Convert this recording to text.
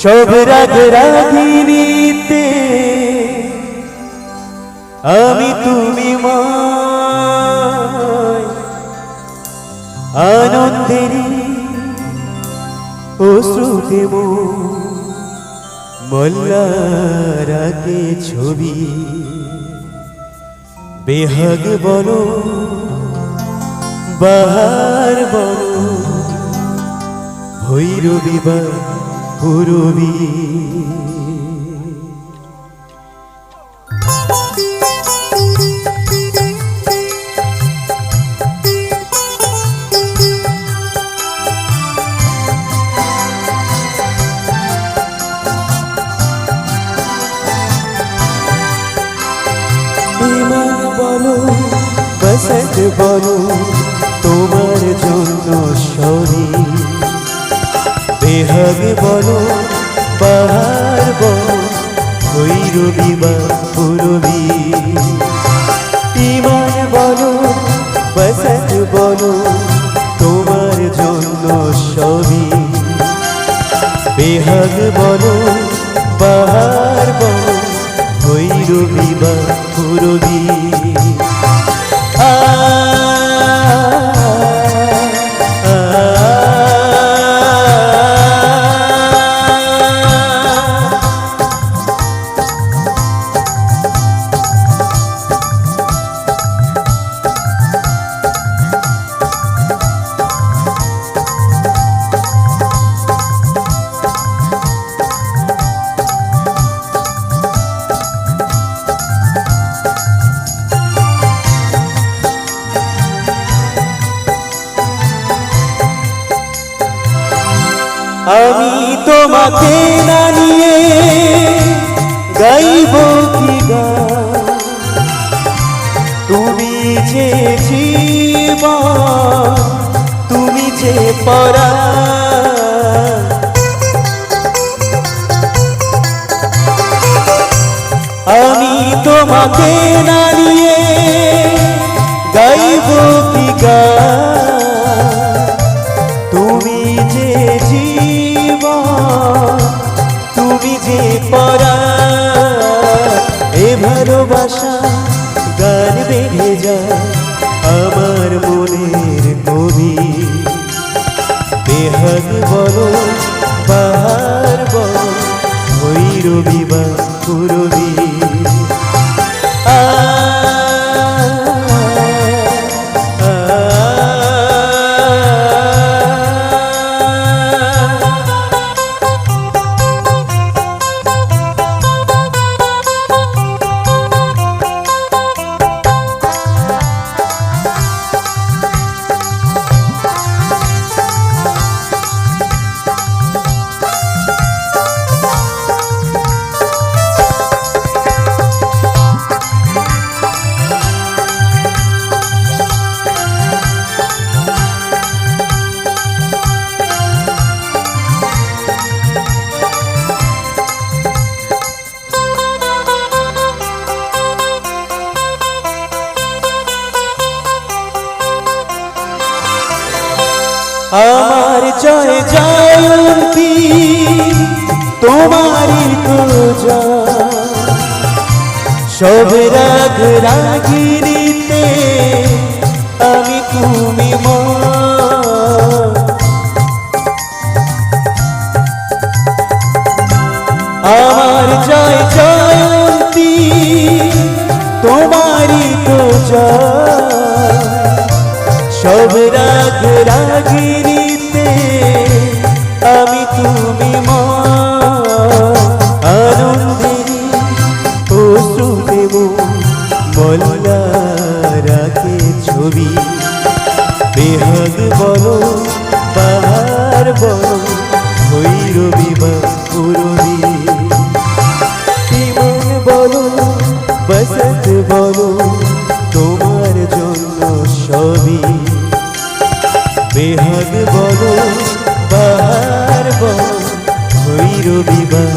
সব রাগ রাগিনীতে আমি তুমি মায় আনন্দেরই অশ্রুতে মল্লারাকে ছবি বেহাগ বলো বাহার বলো ভৈরবী বা পুরবী। বলো বসত বলো তোমার জন্য সরি হবে বলো পাহাড় বলো ভৈরবী বা পুরবী। আমি তোমাকে না নিয়ে গাইব কি? তুমি যে জীবন তুমি যে পরা ভালোবাসা গান বেড়ে যায় আমার মনের কবি। বেহাগ বলো বাহার বলো ভৈরবী আমার জয় জয়ন্তী তোমারই জয়। সব রাগ রাগিনীতে আমি তুমি আমার জয় জয়ন্তী তোমারই সব রাগ রাগিনীতে, আমি তুমি মা। অশ্রু দেব মল্লারাকে ছবি? বেহাগ বলো বাহার বলো, ভৈরবী বা বলো বসত বলো, তোমার জন্য সবই। বেহাগ বড় বার বড় ভৈরবী বা